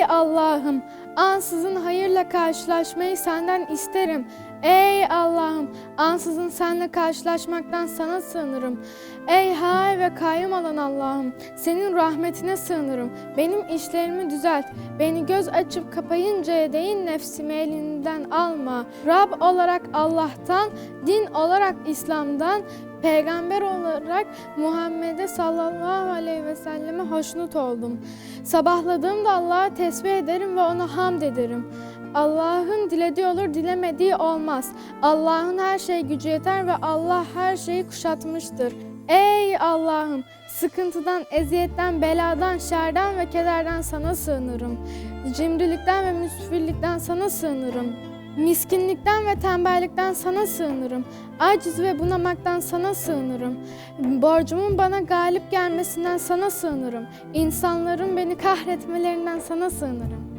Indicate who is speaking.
Speaker 1: Ey Allah'ım, ansızın hayırla karşılaşmayı senden isterim. Ey Allah'ım, ansızın seninle karşılaşmaktan sana sığınırım. Ey hay ve kayyum olan Allah'ım, senin rahmetine sığınırım. Benim işlerimi düzelt. Beni göz açıp kapayıncaya değin nefsimi elinden alma. Rab olarak Allah'tan, din olarak İslam'dan, Peygamber olarak Muhammed'e sallallahu aleyhi ve selleme hoşnut oldum. Sabahladığımda Allah'a tesbih ederim ve ona hamd ederim. Allah'ın dilediği olur, dilemediği olmaz. Allah'ın her şeye gücü yeter ve Allah her şeyi kuşatmıştır. Ey Allah'ım! Sıkıntıdan, eziyetten, beladan, şerden ve kederden sana sığınırım. Cimrilikten ve müsfillikten sana sığınırım. Miskinlikten ve tembellikten sana sığınırım. Aciz ve bunamaktan sana sığınırım. Borcumun bana galip gelmesinden sana sığınırım. İnsanların beni kahretmelerinden sana sığınırım.